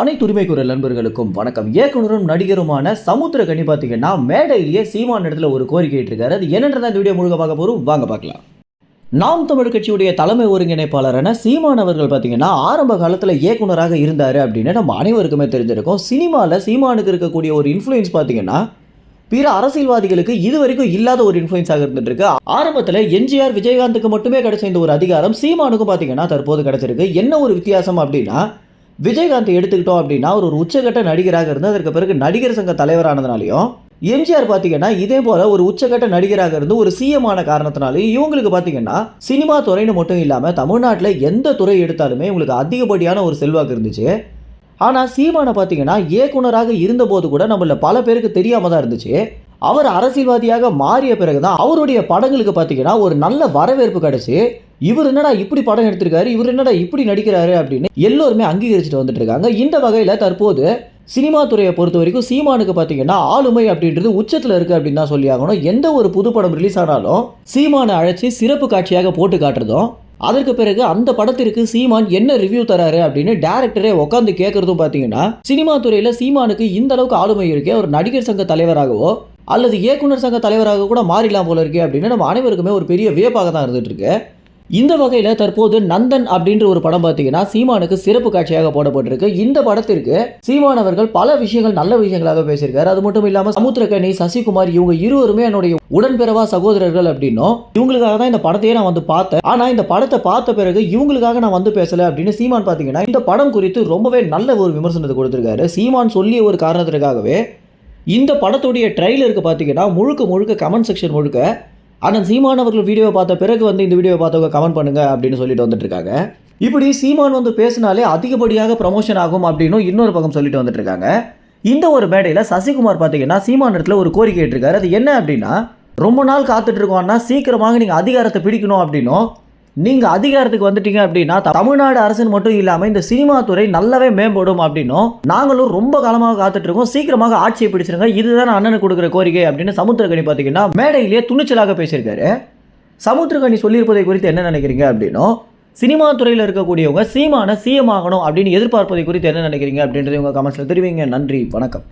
அனைத்து உரிமை குரல் நண்பர்களுக்கும் வணக்கம். இயக்குனரும் நடிகருமான சமுத்திரகனி பார்த்தீங்கன்னா மேடையிலேயே சீமான் இடத்துல ஒரு கோரிக்கை இருக்காரு அது என்னன்றதை இந்த வீடியோ முழுக்க பார்க்க போறோம். வாங்க பார்க்கலாம். நாம் தமிழ் கட்சியுடைய தலைமை ஒருங்கிணைப்பாளரான சீமான் அவர்கள் பார்த்தீங்கன்னா ஆரம்ப காலத்தில் இயக்குனராக இருந்தார் அப்படின்னு நம்ம அனைவருக்குமே தெரிஞ்சிருக்கோம். சினிமாவில் சீமானுக்கு இருக்கக்கூடிய ஒரு இன்ஃப்ளூயன்ஸ் பார்த்தீங்கன்னா பிற அரசியல்வாதிகளுக்கு இது வரைக்கும் இல்லாத ஒரு இன்ஃப்ளூயன்ஸாக இருந்துட்டு இருக்கு ஆரம்பத்தில் எம்ஜிஆர் விஜயகாந்துக்கு மட்டுமே கிடைச்ச இந்த ஒரு அதிகாரம் சீமானுக்கும் பார்த்தீங்கன்னா தற்போது கிடைச்சிருக்கு. என்ன ஒரு வித்தியாசம் அப்படின்னா விஜயகாந்த் எடுத்துக்கிட்டோம் அப்படின்னா அவர் ஒரு உச்சகட்ட நடிகராக இருந்து அதற்கு பிறகு நடிகர் சங்க தலைவரானதுனாலையும் எம்ஜிஆர் பார்த்தீங்கன்னா இதே போல ஒரு உச்சகட்ட நடிகராக இருந்து ஒரு சிஎம் ஆன காரணத்தினாலையும் இவங்களுக்கு பார்த்தீங்கன்னா சினிமா துறைன்னு மட்டும் இல்லாமல் தமிழ்நாட்டில் எந்த துறை எடுத்தாலுமே உங்களுக்கு அதிகப்படியான ஒரு செல்வாக்கு இருந்துச்சு. ஆனால் சீமானை பார்த்தீங்கன்னா இயக்குனராக இருந்தபோது கூட நம்மள பல பேருக்கு தெரியாமல் தான் இருந்துச்சு. அவர் அரசியல்வாதியாக மாறிய பிறகு தான் அவருடைய படங்களுக்கு பார்த்தீங்கன்னா ஒரு நல்ல வரவேற்பு கிடச்சி. இவர் என்னடா இப்படி படம் எடுத்திருக்காரு? இவர் என்னடா இப்படி நடிக்கிறாரு அப்படின்னு எல்லோருமே அங்கீகரிச்சுட்டு வந்துட்டு இருக்காங்க. இந்த வகையில் தற்போது சினிமா துறையை பொறுத்த வரைக்கும் சீமானுக்கு பார்த்தீங்கன்னா ஆளுமை அப்படின்றது உச்சத்தில் இருக்குது அப்படின்னு தான் சொல்லி ஆகணும். எந்த ஒரு புது படம் ரிலீஸ் ஆனாலும் சீமானை அழைச்சி சிறப்பு காட்சியாக போட்டு காட்டுறதும் அதற்கு பிறகு அந்த படத்திற்கு சீமான் என்ன ரிவ்யூ தராரு அப்படின்னு டேரக்டரே உட்காந்து கேட்கறதும் பார்த்தீங்கன்னா சினிமா துறையில் சீமானுக்கு இந்த அளவுக்கு ஆளுமை இருக்கே. ஒரு நடிகர் சங்க தலைவராகவோ அல்லது இயக்குனர் சங்க தலைவராக கூட மாறிடலாம் போல இருக்கே அப்படின்னு நம்ம அனைவருக்குமே ஒரு பெரிய வியப்பாக தான் இருந்துட்டு இருக்கு. இந்த வகையில் தற்போது நந்தன் அப்படின்ற ஒரு படம் பார்த்தீங்கன்னா சீமானுக்கு சிறப்பு காட்சியாக போடப்பட்டிருக்கு. இந்த படத்திற்கு சீமான் அவர்கள் பல விஷயங்கள் நல்ல விஷயங்களாக பேசியிருக்காரு. அது மட்டும் இல்லாமல் சமுத்திரக்கனி சசிகுமார் இவங்க இருவருமே என்னுடைய உடன்பிறவா சகோதரர்கள் அப்படின்னும் இவங்களுக்காக தான் இந்த படத்தையே நான் வந்து பார்த்தேன். ஆனால் இந்த படத்தை பார்த்த பிறகு இவங்களுக்காக நான் வந்து பேசலை அப்படின்னு சீமான் பார்த்தீங்கன்னா இந்த படம் குறித்து ரொம்பவே நல்ல ஒரு விமர்சனத்தை கொடுத்துருக்காரு. சீமான் சொல்லிய ஒரு காரணத்திற்காகவே இந்த படத்துடைய ட்ரைலருக்கு பார்த்தீங்கன்னா முழுக்க முழுக்க கமெண்ட் செக்ஷன் முழுக்க ஆனால் சீமான் அவர்கள் வீடியோவை பார்த்த பிறகு வந்து இந்த வீடியோவை பார்த்தவங்க கமெண்ட் பண்ணுங்க அப்படின்னு சொல்லிட்டு வந்துட்டுருக்காங்க இப்படி சீமான் வந்து பேசினாலே அதிகப்படியாக ப்ரமோஷன் ஆகும் அப்படின்னு இன்னொரு பக்கம் சொல்லிட்டு வந்துட்டு இருக்காங்க. இந்த ஒரு மேடையில் சசிகுமார் பார்த்தீங்கன்னா சீமான் இடத்துல ஒரு கோரிக்கை கேட்டிருக்காரு அது என்ன அப்படின்னா ரொம்ப நாள் காத்துட்டு இருக்கோம்னா சீக்கிரமாக நீங்கள் அதிகாரத்தை பிடிக்கணும் அப்படின்னும் நீங்கள் அதிகாரத்துக்கு வந்துட்டீங்க அப்படின்னா தமிழ்நாடு அரசுன்னு மட்டும் இல்லாமல் இந்த சினிமா துறை நல்லாவே மேம்படும் அப்படின்னும் நாங்களும் ரொம்ப காலமாக காத்துட்டு இருக்கோம் சீக்கிரமாக ஆட்சியை பிடிச்சிருங்க. இதுதான் அண்ணனுக்கு கொடுக்குற கோரிக்கை அப்படின்னு சமுத்திரகனி பார்த்தீங்கன்னா மேடையிலேயே துணிச்சலாக பேசியிருக்காரு. சமுத்திரகனி சொல்லியிருப்பதை குறித்து என்ன நினைக்கிறீங்க அப்படின்னும் சினிமா துறையில் இருக்கக்கூடியவங்க சீமான சிஎம் ஆகணும் அப்படின்னு எதிர்பார்ப்பதை குறித்து என்ன நினைக்கிறீங்க அப்படின்றது உங்கள் கமெண்ட்ஸில் தெரிவிங்க. நன்றி. வணக்கம்.